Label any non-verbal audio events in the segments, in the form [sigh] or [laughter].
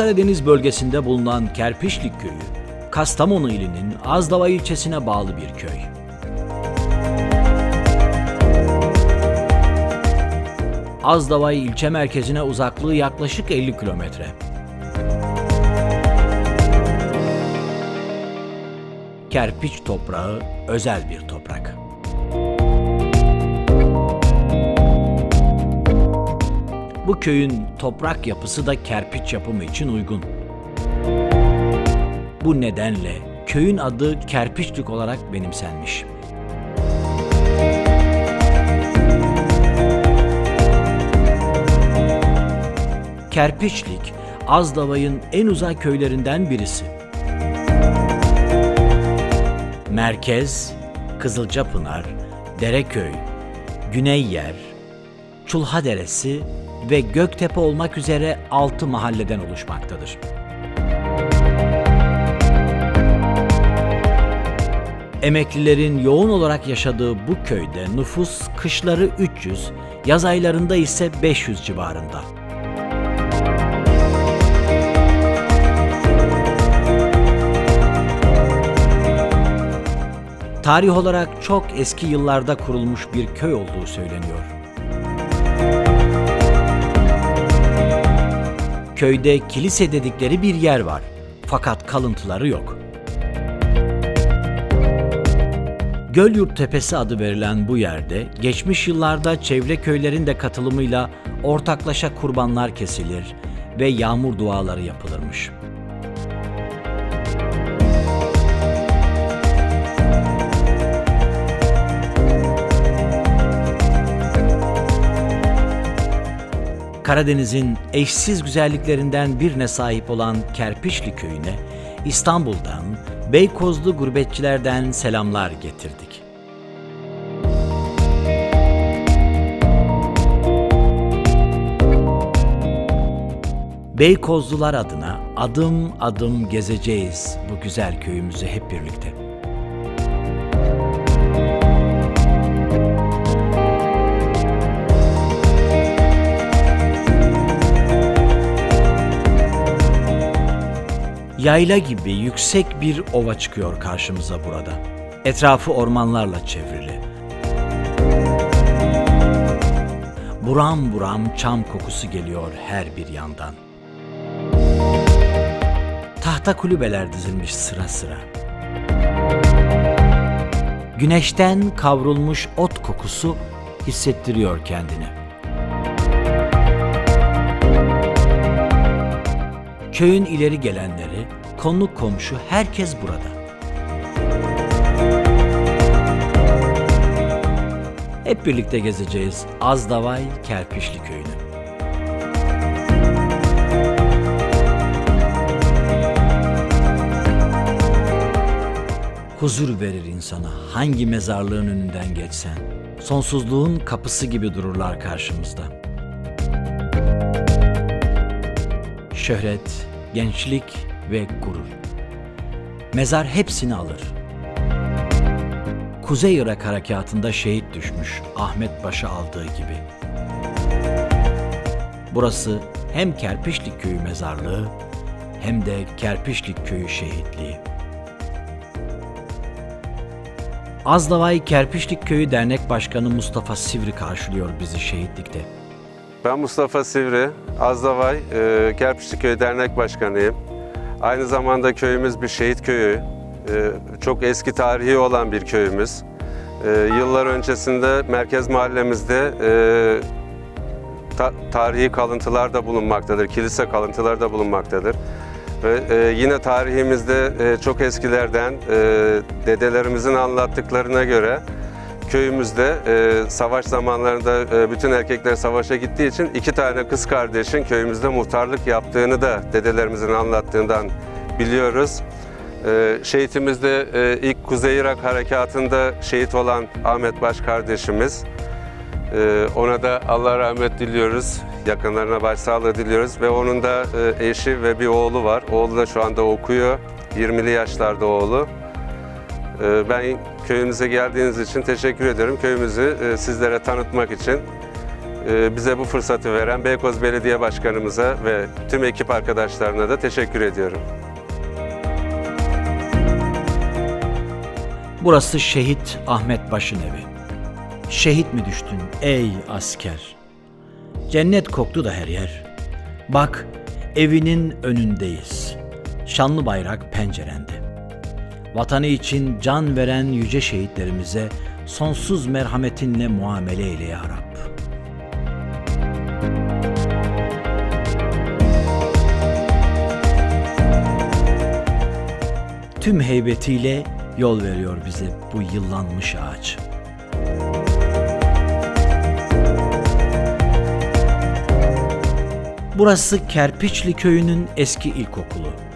Karadeniz bölgesinde bulunan Kerpiçlik Köyü, Kastamonu ilinin Azdava ilçesine bağlı bir köy. Azdava ilçe merkezine uzaklığı yaklaşık 50 kilometre. Kerpiç toprağı özel bir toprak. Bu köyün toprak yapısı da kerpiç yapımı için uygun. Bu nedenle köyün adı Kerpiçlik olarak benimsenmiş. Kerpiçlik, Azdavay'ın en uzak köylerinden birisi. Merkez, Kızılcapınar, Dereköy, Güneyyer, Çulha Deresi ve Göktepe olmak üzere 6 mahalleden oluşmaktadır. Emeklilerin yoğun olarak yaşadığı bu köyde nüfus kışları 300, yaz aylarında ise 500 civarında. Tarih olarak çok eski yıllarda kurulmuş bir köy olduğu söyleniyor. Köyde kilise dedikleri bir yer var. Fakat kalıntıları yok. Gölyurt Tepesi adı verilen bu yerde geçmiş yıllarda çevre köylerin de katılımıyla ortaklaşa kurbanlar kesilir ve yağmur duaları yapılırmış. Karadeniz'in eşsiz güzelliklerinden birine sahip olan Kerpiçli köyüne İstanbul'dan, Beykozlu gurbetçilerden selamlar getirdik. Beykozlular adına adım adım gezeceğiz bu güzel köyümüzü hep birlikte. Yayla gibi yüksek bir ova çıkıyor karşımıza burada. Etrafı ormanlarla çevrili. Buram buram çam kokusu geliyor her bir yandan. Tahta kulübeler dizilmiş sıra sıra. Güneşten kavrulmuş ot kokusu hissettiriyor kendini. Köyün ileri gelenleri, konuk komşu herkes burada. Hep birlikte gezeceğiz Azdavay Kerpiçli Köyü'nü. Huzur verir insana hangi mezarlığın önünden geçsen. Sonsuzluğun kapısı gibi dururlar karşımızda. Şöhret, gençlik ve gurur. Mezar hepsini alır. Kuzey Irak harekatında şehit düşmüş Ahmet Baş'ı aldığı gibi. Burası hem Kerpiçlik Köyü mezarlığı hem de Kerpiçlik Köyü şehitliği. Azdavay Kerpiçlik Köyü Dernek Başkanı Mustafa Sivri karşılıyor bizi şehitlikte. Ben Mustafa Sivri, Azdavay, e, Kerpiçliköy Dernek Başkanıyım. Aynı zamanda köyümüz bir şehit köyü. E, çok eski tarihi olan bir köyümüz. E, yıllar öncesinde merkez mahallemizde e, ta- tarihi kalıntılar da bulunmaktadır, kilise kalıntıları da bulunmaktadır. Ve e, yine tarihimizde e, çok eskilerden e, dedelerimizin anlattıklarına göre köyümüzde e, savaş zamanlarında e, bütün erkekler savaşa gittiği için iki tane kız kardeşin köyümüzde muhtarlık yaptığını da dedelerimizin anlattığından biliyoruz. E, şehitimizde e, ilk Kuzey Irak Harekatı'nda şehit olan Ahmet Baş kardeşimiz. E, ona da Allah rahmet diliyoruz. Yakınlarına başsağlığı diliyoruz ve onun da e, eşi ve bir oğlu var. Oğlu da şu anda okuyor. 20'li yaşlarda oğlu. Ee, Ben köyümüze geldiğiniz için teşekkür ederim. Köyümüzü e, sizlere tanıtmak için e, bize bu fırsatı veren Beykoz Belediye Başkanımıza ve tüm ekip arkadaşlarına da teşekkür ediyorum. Burası şehit Ahmet Baş'ın evi. Şehit mi düştün ey asker? Cennet koktu da her yer. Bak evinin önündeyiz. Şanlı bayrak pencerende. Vatanı için can veren yüce şehitlerimize sonsuz merhametinle muamele eyle ya Rab. Tüm heybetiyle yol veriyor bize bu yıllanmış ağaç. Burası Kerpiçli köyünün eski ilkokulu.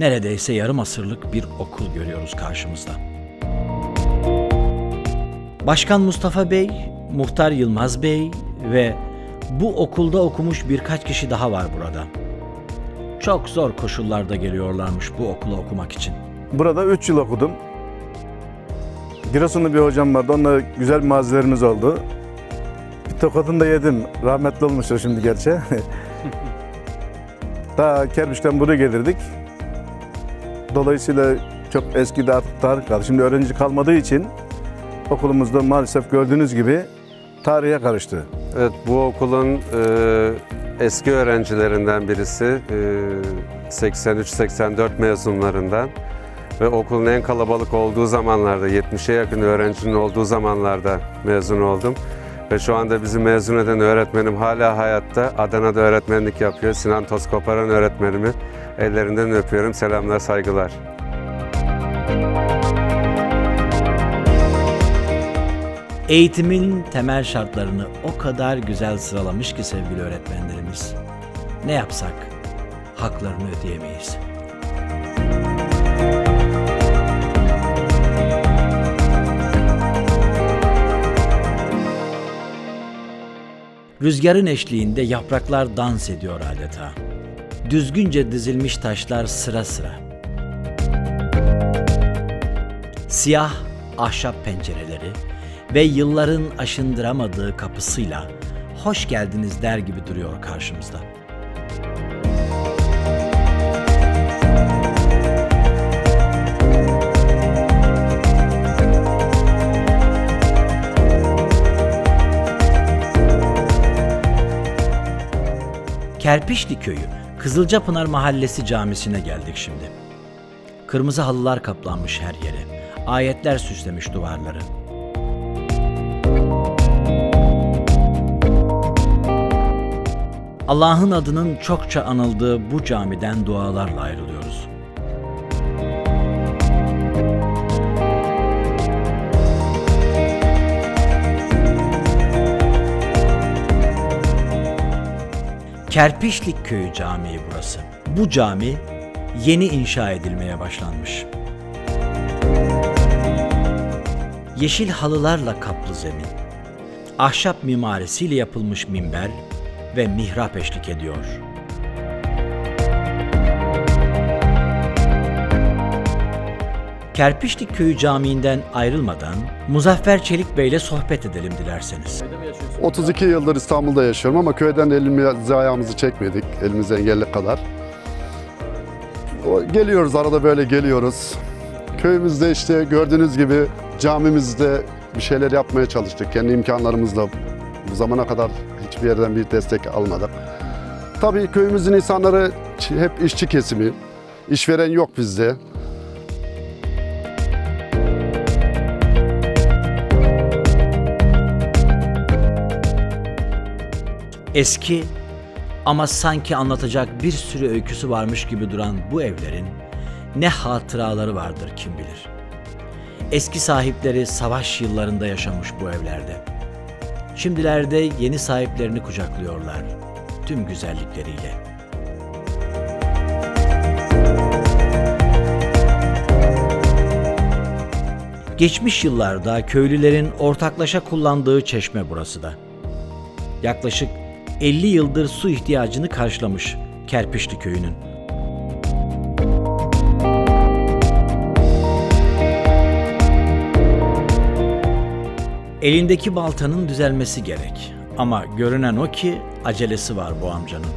Neredeyse yarım asırlık bir okul görüyoruz karşımızda. Başkan Mustafa Bey, Muhtar Yılmaz Bey ve bu okulda okumuş birkaç kişi daha var burada. Çok zor koşullarda geliyorlarmış bu okula okumak için. Burada 3 yıl okudum. Giresunlu bir hocam vardı. Onunla güzel mazilerimiz oldu. Bir tokatını da yedim. Rahmetli olmuştur şimdi gerçi. [laughs] Daha Kerbiş'ten buraya gelirdik. Dolayısıyla çok eskide artık tarih kaldı. Şimdi öğrenci kalmadığı için okulumuzda maalesef gördüğünüz gibi tarihe karıştı. Evet, bu okulun e, eski öğrencilerinden birisi, e, 83-84 mezunlarından ve okulun en kalabalık olduğu zamanlarda, 70'e yakın öğrencinin olduğu zamanlarda mezun oldum. Ve şu anda bizi mezun eden öğretmenim hala hayatta. Adana'da öğretmenlik yapıyor. Sinan Tozkoparan öğretmenimi. Ellerinden öpüyorum. Selamlar, saygılar. Eğitimin temel şartlarını o kadar güzel sıralamış ki sevgili öğretmenlerimiz. Ne yapsak haklarını ödeyemeyiz. Rüzgarın eşliğinde yapraklar dans ediyor adeta. Düzgünce dizilmiş taşlar sıra sıra. Siyah ahşap pencereleri ve yılların aşındıramadığı kapısıyla hoş geldiniz der gibi duruyor karşımızda. Kerpiçli Köyü, Kızılcapınar Mahallesi Camisi'ne geldik şimdi. Kırmızı halılar kaplanmış her yere. Ayetler süslemiş duvarları. Allah'ın adının çokça anıldığı bu camiden dualarla ayrılıyoruz. Kerpiçlik Köyü Camii burası. Bu cami yeni inşa edilmeye başlanmış. Yeşil halılarla kaplı zemin, ahşap mimarisiyle yapılmış minber ve mihrap eşlik ediyor. Kerpiçlik Köyü Camii'nden ayrılmadan Muzaffer Çelik Bey ile sohbet edelim dilerseniz. 32 yıldır İstanbul'da yaşıyorum ama köyden elimizi ayağımızı çekmedik. Elimizden geldiği kadar. Geliyoruz arada böyle geliyoruz. Köyümüzde işte gördüğünüz gibi camimizde bir şeyler yapmaya çalıştık. Kendi imkanlarımızla bu zamana kadar hiçbir yerden bir destek almadık. Tabii köyümüzün insanları hep işçi kesimi. İşveren yok bizde. Eski ama sanki anlatacak bir sürü öyküsü varmış gibi duran bu evlerin ne hatıraları vardır kim bilir. Eski sahipleri savaş yıllarında yaşamış bu evlerde. Şimdilerde yeni sahiplerini kucaklıyorlar tüm güzellikleriyle. Geçmiş yıllarda köylülerin ortaklaşa kullandığı çeşme burası da. Yaklaşık 50 yıldır su ihtiyacını karşılamış Kerpiçli köyünün. Elindeki baltanın düzelmesi gerek. Ama görünen o ki acelesi var bu amcanın.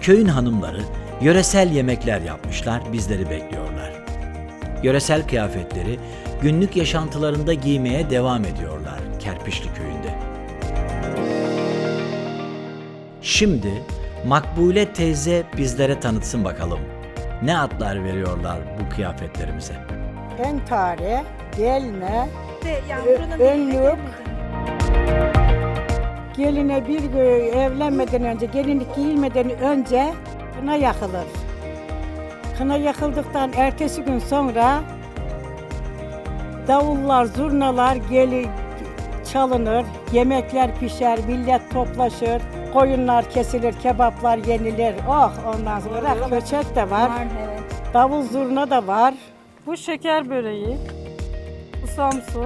Köyün hanımları yöresel yemekler yapmışlar, bizleri bekliyorlar. Yöresel kıyafetleri günlük yaşantılarında giymeye devam ediyorlar Kerpiçli köyünde. Şimdi Makbule teyze bizlere tanıtsın bakalım. Ne adlar veriyorlar bu kıyafetlerimize? Entare, Ö- buranın önlük. geline bir gün evlenmeden önce, gelinlik giyilmeden önce kına yakılır. Kına yakıldıktan ertesi gün sonra davullar, zurnalar geli çalınır, yemekler pişer, millet toplaşır, koyunlar kesilir, kebaplar yenilir. Oh ondan sonra köçek de var, Var evet. davul zurna da var. Bu şeker böreği, bu samsu,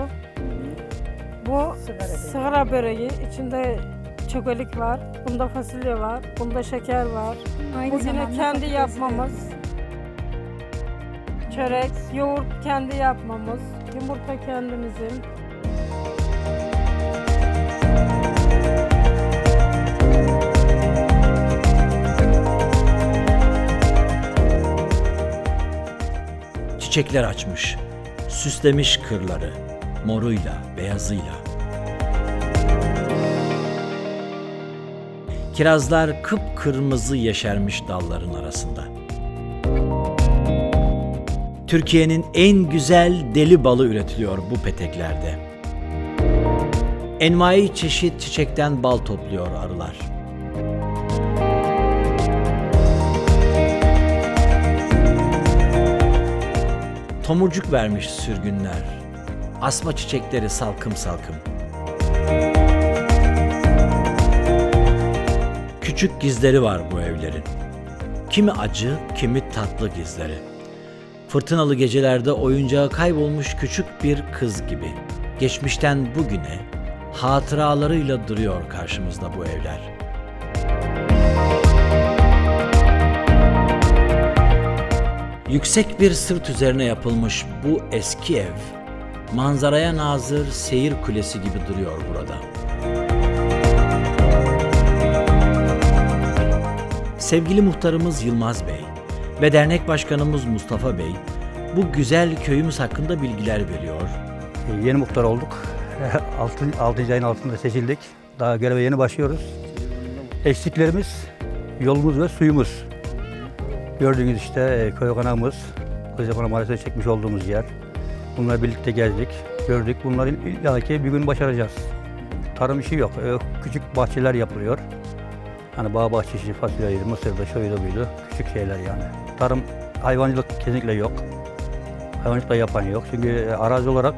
bu sigara böreği. İçinde çökelik var, bunda fasulye var, bunda şeker var. Aynı Bu yine kendi yapmamız. Çörek, yoğurt kendi yapmamız, yumurta kendimizin. Çiçekler açmış, süslemiş kırları, moruyla, beyazıyla. Kirazlar kıpkırmızı yeşermiş dalların arasında. Türkiye'nin en güzel deli balı üretiliyor bu peteklerde. Envai çeşit çiçekten bal topluyor arılar. Tomurcuk vermiş sürgünler. Asma çiçekleri salkım salkım. Küçük gizleri var bu evlerin. Kimi acı, kimi tatlı gizleri. Fırtınalı gecelerde oyuncağı kaybolmuş küçük bir kız gibi. Geçmişten bugüne hatıralarıyla duruyor karşımızda bu evler. Yüksek bir sırt üzerine yapılmış bu eski ev, manzaraya nazır seyir kulesi gibi duruyor burada. Sevgili muhtarımız Yılmaz Bey ve dernek başkanımız Mustafa Bey bu güzel köyümüz hakkında bilgiler veriyor. E, Yeni muhtar olduk. [laughs] 6. 6. ayın altında seçildik. Daha göreve yeni başlıyoruz. Eksiklerimiz yolumuz ve suyumuz. Gördüğünüz işte e, köy konağımız, Kızılkona Mahallesi'ne çekmiş olduğumuz yer. Bunlarla birlikte gezdik, gördük. Bunları illaki bir gün başaracağız. Tarım işi yok. E, Küçük bahçeler yapılıyor. Hani bağ bahçesi, fasulyeydi, mısırdı, şuydu buydu. Küçük şeyler yani. Tarım, hayvancılık kesinlikle yok. Hayvancılık da yapan yok. Çünkü e, arazi olarak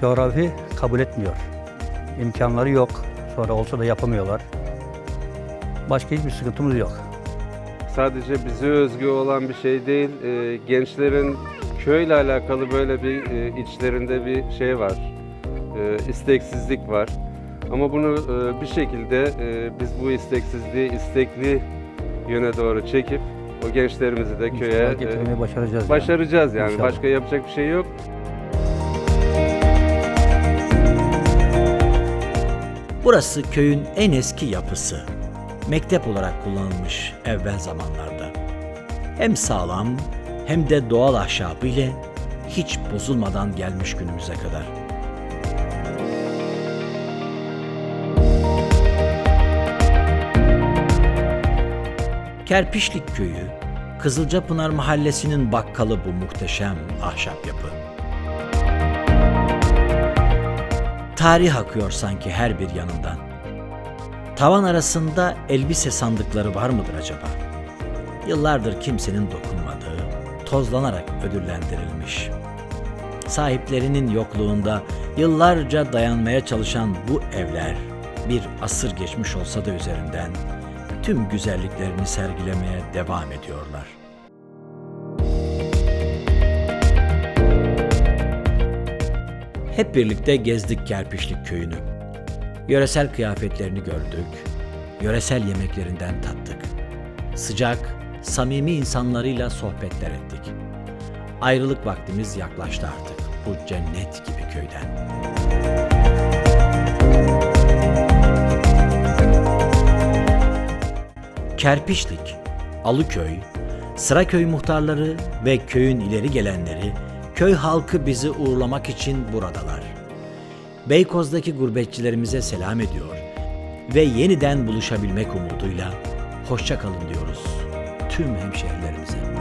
coğrafi kabul etmiyor. İmkanları yok. Sonra olsa da yapamıyorlar. Başka hiçbir sıkıntımız yok. Sadece bize özgü olan bir şey değil. Ee, gençlerin köyle alakalı böyle bir e, içlerinde bir şey var. Ee, isteksizlik var. Ama bunu e, bir şekilde e, biz bu isteksizliği istekli yöne doğru çekip o gençlerimizi de köye İnşallah e, getirmeyi başaracağız. yani. başaracağız yani. İnşallah. Başka yapacak bir şey yok. Burası köyün en eski yapısı. Mektep olarak kullanılmış evvel zamanlarda. Hem sağlam hem de doğal ahşabı ile hiç bozulmadan gelmiş günümüze kadar. Kerpiçlik köyü, Kızılcapınar mahallesinin bakkalı bu muhteşem ahşap yapı. Tarih akıyor sanki her bir yanından. Tavan arasında elbise sandıkları var mıdır acaba? Yıllardır kimsenin dokunmadığı, tozlanarak ödüllendirilmiş. Sahiplerinin yokluğunda yıllarca dayanmaya çalışan bu evler bir asır geçmiş olsa da üzerinden tüm güzelliklerini sergilemeye devam ediyorlar. Hep birlikte gezdik Kerpiçlik köyünü. Yöresel kıyafetlerini gördük, yöresel yemeklerinden tattık. Sıcak, samimi insanlarıyla sohbetler ettik. Ayrılık vaktimiz yaklaştı artık. bu cennet gibi köyden. Kerpiçlik, Alıköy, Sıraköy muhtarları ve köyün ileri gelenleri, köy halkı bizi uğurlamak için buradalar. Beykoz'daki gurbetçilerimize selam ediyor ve yeniden buluşabilmek umuduyla hoşça kalın diyoruz tüm hemşehrilerimize.